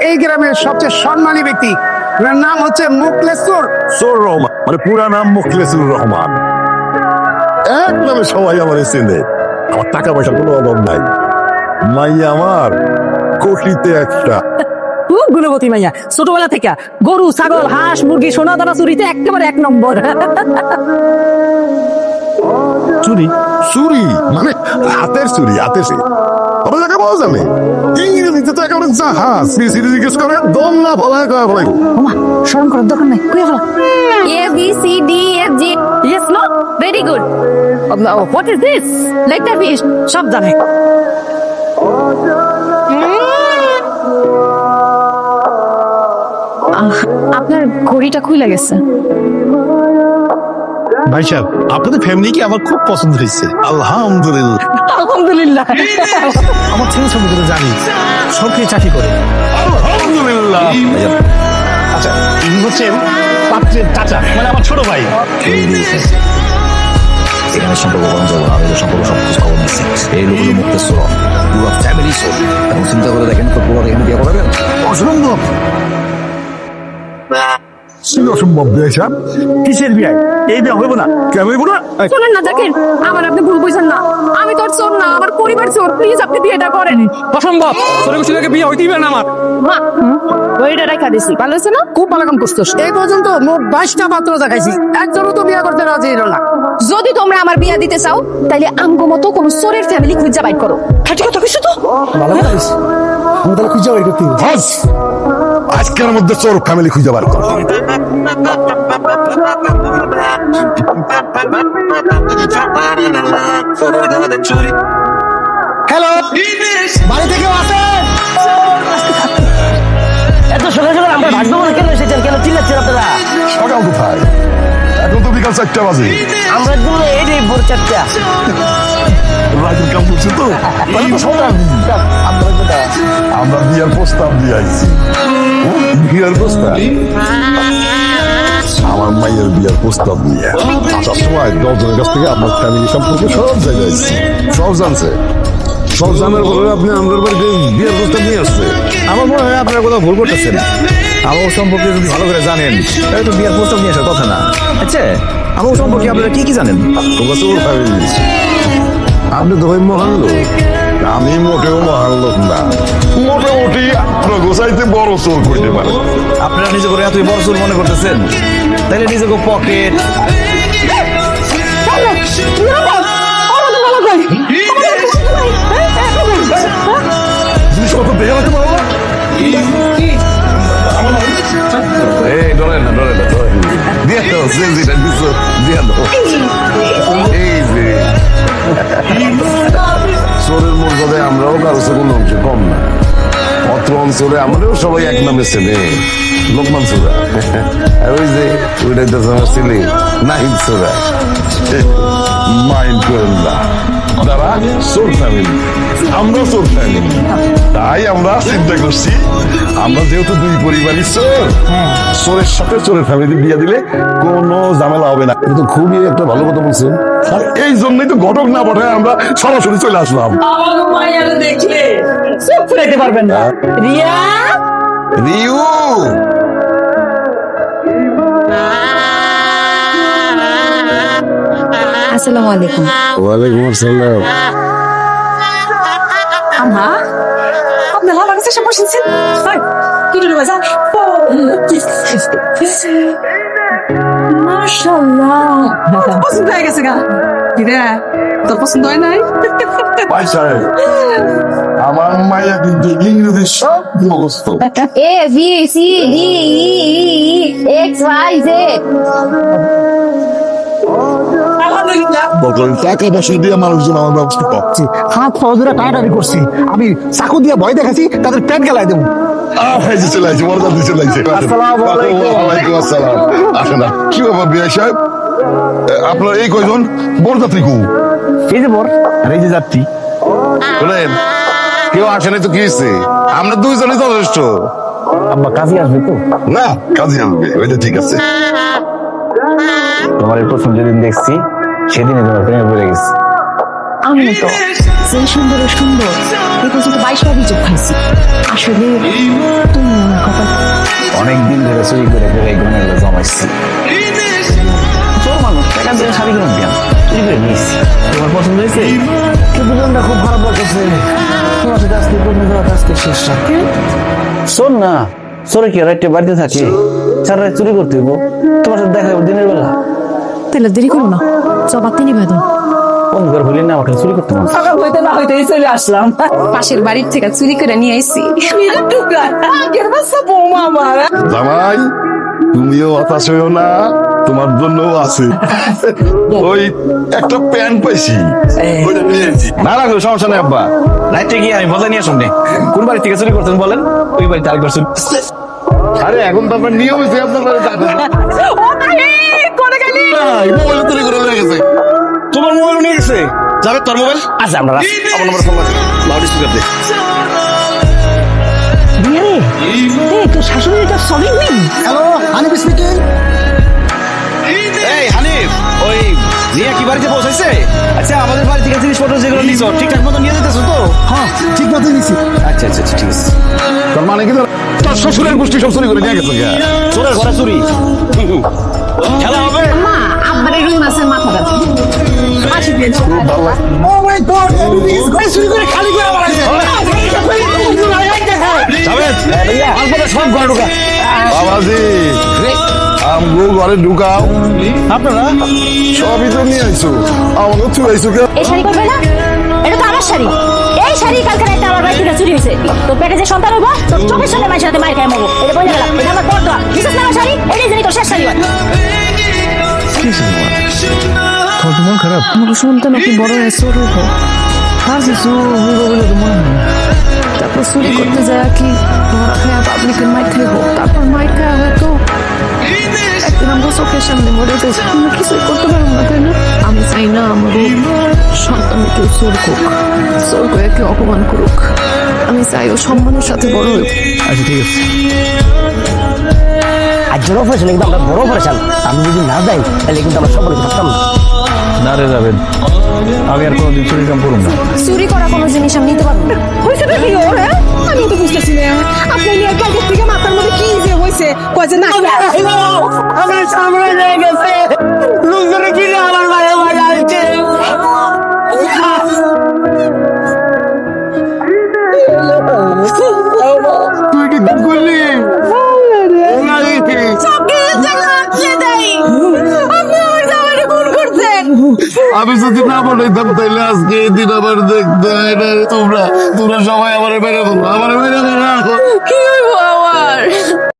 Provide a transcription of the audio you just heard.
এই গ্রামের সবচেয়ে সম্মানী ব্যক্তি। ওনার নাম হচ্ছে মুখলেশ্বর সোর রহমান মানে পুরা নাম মুখলেসুর রহমান। এক নামে সবাই আমার চেনে। আমার টাকা পয়সার কোনো অভাব নাই। মাইয়া আমার কোটিতে একটা। খুব গুণবতী মাইয়া। ছোটবেলা থেকে গরু ছাগল হাঁস মুরগি সোনা দানা চুরিতে একেবারে এক নম্বর। চুরি? চুরি? মানে হাতের চুরি হাতের চুরি। আপনার জায়গা পাওয়া যাবে তো একেবারে জাহাজ। সিরিজ জিজ্ঞেস করে দম না ফলায় কয়া ফলাই ওমা স্মরণ করার দরকার নাই কইয়া ফেলা। A B C D F G yes no very good. What is this letter fish সব জানে। আপনার ঘড়িটা খুলে গেছে। ভাই সাহেব আপনাদের ফ্যামিলি কি আমার খুব পছন্দ হয়েছে? আলহামদুলিল্লাহ। আলহামদুলিল্লাহ। আমার ছেলে সম্পর্কে তো জানি। সরকারি চাকরি করে। আলহামদুলিল্লাহ। আচ্ছা ইনি হচ্ছেন পাত্রের চাচা মানে আমার ছোট ভাই। এখানে সম্পর্ক কম যাব না এদের সম্পর্ক সব কিছু খবর নিচ্ছে। এই লোকগুলো মুক্ত সোর পুরো ফ্যামিলি সোর এখন চিন্তা করে দেখেন তো পুরো এখানে বিয়ে করাবেন অসম্ভব ছিল বিয়ে সাহেব কিসের বিয়ে? এই বিয়ে হবে না। কেন হইব না? এই, না জাকির আমার আপনি ভুল বুঝছেন না। আমি তোর চোর না আমার পরিবার চোর। প্লিজ আপনি বিয়েটা করেন। অসম্ভব। তোর ছেলেকে বিয়ে হইতেই না আমার। মা ঘড়িটা রেখা দিছি। ভালো হয়েছে না? খুব ভালো কাম করছিস। এই পর্যন্ত মোট বাইশটা পাত্র দেখাইছি। একজনও তো বিয়ে করতে রাজি হলো না। যদি তোমরা আমার বিয়া দিতে চাও তাইলে আমগো মতো কোন চোরের ফ্যামিলি খুঁজে বাইর করো। খাটি কথা কইছো তো? ভালো করিস। আমি তাহলে খুঁজে বাড়ি করতে আজকের মধ্যে চোর ফ্যামিলি খুঁজে বার কর। হ্যালো বাড়ি থেকে আসেন এত সকাল সকাল আমরা ভাগ্য মনে কেন এসেছেন কেন চিল্লাচ্ছেন আপনারা? সকাল কোথায়? এখন তো বিকাল চারটা বাজে। আমরা একদম এই যে ভোর চারটা। রাজুর কাম করছে তো। আমরা বিয়ার প্রস্তাব দিয়ে আইছি। বিয়ার প্রস্তাব? আমার মাইয়ের বিয়ার প্রস্তাব নিয়ে। আসার সময় দশজনের কাছ থেকে আপনার ফ্যামিলি সম্পর্কে সব জায়গায় সব জানছে। সব জানার পরে আপনি আমাদের বাড়িতে বিয়ার প্রস্তাব নিয়ে আসছে। আমার মনে হয় আপনারা কোথাও ভুল করতেছেন। আমার সম্পর্কে যদি ভালো করে জানেন তাহলে তো বিয়ের প্রস্তাব নিয়ে আসার কথা না। আচ্ছা আমার সম্পর্কে আপনারা কি কি জানেন? চোর ফ্যামিলি আপনি তো ভাই মহান লোক। আমি মোটেও মহান লোক না। মোটামুটি আপনার গোসাইতে বড় চোর করতে পারে। আপনারা নিজে করে এতই বড় চুল মনে করতেছেন? তাহলে নিজেকে পকেট। যেটা চোরের মর্যাদায় আমরাও কারও কোনো অংশে কম না। অত্র অঞ্চলে আমাদেরও সবাই এক নামে ছেলে, লোকমান চোরা। আর ওই যে ওইটাই তো আমার ছেলে, নাহিদ চোরা। মাইন্ড করেন না। তারা চোর ফ্যামিলি আমরা চোর ফ্যামিলি তাই আমরা চিন্তা করছি আমরা যেহেতু দুই পরিবারই চোর চোরের সাথে চোরের ফ্যামিলি বিয়ে দিলে কোনো ঝামেলা হবে না। কিন্তু খুবই একটা ভালো কথা বলছেন। এই জন্যই তো ঘটক না পাঠায় আমরা সরাসরি চলে আসলাম। দেখলে চোখ ফেরাইতে পারবেন না। রিয়া? রিউ? আসসালামু আলাইকুম। ওয়ালাইকুম আসসালাম। আমা আপনি আমার কাছে বসেছেন? হাই কি রে বাজা? মাশাআল্লাহ। পছন্দ হয়ে গেছে গা। কি রে তোর পছন্দ হয় নাই? আমার মায়া কিন্তু ইংরেজি সব মুখস্থ। A B C D E E X Y Z টাকা পয়সা দিয়ে মানুষজন আমার ব্যবস্থা পাচ্ছে হাত পাওয়া ধরে টানাটানি করছি। আমি চাকু দিয়ে ভয় দেখাচ্ছি তাদের পেট গেলায় দেবো। আহ, এই যে চলে চলে আসছে। ওয়ালাইকুম আসসালাম। আসেন না। কি ব্যাপার বিআই সাহেব? আপনার এই কয়জন? বরযাত্রী কু? এই যে বর আর এই যে যাত্রী। শোনেন কেউ আসেনি তো কি হয়েছে আমরা দুইজনই যথেষ্ট। আব্বা কাজে আসবে তো? না কাজে আসবে। ওইটা ঠিক আছে। তোমার এই প্রথম যেদিন দেখছি সেদিনে তোমার প্রেমে পড়ে গেছি। আমি তো। যে সুন্দর সুন্দর এই পর্যন্ত বাইশ বার রিজেক্ট খাইছি আসলে তুমি আমার কথা অনেক দিন ধরে চুরি করে করে এই গুণের জমাইছি চোর মানুষ টাকা দিয়ে শাড়ি কিনে দিলাম চুরি করে নিয়েছি। তোমার পছন্দ হয়েছে? কিন্তু খুব লাগতেছে তোমার সাথে আজকে পর্যন্ত আজকে শেষটা শোন না চোরে কি রাইটে বাড়িতে থাকে? সারা চুরি করতে তোমার সাথে দেখা দিনের বেলা। তাহলে দেরি করো না। জবাব নিবেদন অন্ধকার হইলে না আমাকে চুরি করতে মন সকাল হইতে না হইতে চলে আসলাম। পাশের বাড়ির থেকে চুরি করে নিয়ে আইছি। আগের বাচ্চা বৌমা আমার। জামাই তুমিও হতাশ হইও না তোমার জন্য আছে। ওই একটা প্যান্ট পাইছি। না রাখল সমস্যা নেই আব্বা। রাইতে গিয়ে আমি বদলা নিয়ে আসুন কোন বাড়ি থেকে চুরি করতেন বলেন? ওই বাড়িতে আরেকবার চুরি আরে এখন তো আপনার নিয়ম হয়েছে আপনার যাবেন মোবাইল চুরি করে নিয়ে গেছে। তোমার মোবাইল নিয়ে গেছে? যাবে তোর মোবাইল আচ্ছা আমরা আমার নম্বর ফোন লাউড স্পিকার দে। বিয়ে এই তোর শাশুড়ি তো সবই নেই হ্যালো হানিফ স্পিকিং এই হানিফ ওই রিয়া কি বাড়িতে পৌঁছাইছে আচ্ছা আমাদের বাড়ি থেকে জিনিসপত্র যেগুলো নিছো ঠিকঠাক মতো নিয়ে যেতেছো তো? হ্যাঁ ঠিক মতো নিছি। আচ্ছা আচ্ছা আচ্ছা, ঠিক আছে। তার মানে কি তোর- তোর শ্বশুরের গোষ্ঠী সব চুরি করে নিয়ে গেছে। চোরের ঘরে চুরি। খেলা হবে? মা আব্বারে রুই মাছের মাথা ব্যথা। আসি দিন ও মাই গড চুরি করে খালি করে বাড়াইছে সব ঘরে ঢুকা বাবাজি আমগো ঘরে ঢুকাও। আপনারা? সবই তো নিয়ে আইছো। আমাকে চুরাইছো কে এই শাড়ি করবে না? এটা তো আমার শাড়ি। এই শাড়ি কালকে রাতে আমার বাড়ি থেকে চুরি হয়েছে। তোর পেটে যে সন্তান হইব তোর চোখের সামনে মাঝে রাতে মায়ের খাই মগো এটা বলে গেলাম এটা আমার বড় দোয়া। বিশেষ না আমার শাড়ি? এটাই জানি তোর শেষ শাড়ি। হয় আমার শুনতে নাকি বড় চোর হইব আর কিছু হইব বলে তো মনে হয়। তারপর চুরি করতে যায় কি? ধরা খায় পাবলিকের মাইর খাইব তারপর মাইর খায় হয়তো একদিন আমরা চোখের সামনে মরে যাই আমরা কিছুই করতে পারব না তাই না? আমি চাই না আমার সন্তান কেউ চোর করুক চোর করে কেউ অপমান করুক। আমি চাই ও সম্মানের সাথে বড় হইব আচ্ছা ঠিক আছে। আর জোর অপারেশন কিন্তু আমরা বড় অপারেশন আমি যদি না যাই তাহলে কিন্তু আমরা সবাই থাকতাম না। না যাবেন। আমি আর কোনোদিন চুরি কাম করুন না। চুরি করা কোনো জিনিস আমি নিতে পারব না। হয়েছে কি ওর হ্যাঁ? আমি তো বুঝতেছি না। আপনি নিয়ে কালকে থেকে মাথার মধ্যে কি যে হয়েছে কয় যে না আমি সামনে লেগে গেছে। লোকজনে কি আমি যদি না বলতাম, তাইলে আজকে এই দিন আবার দেখতে তোমরা তোমরা সবাই আমার বেড়ে বলো আমার বেড়ে না কি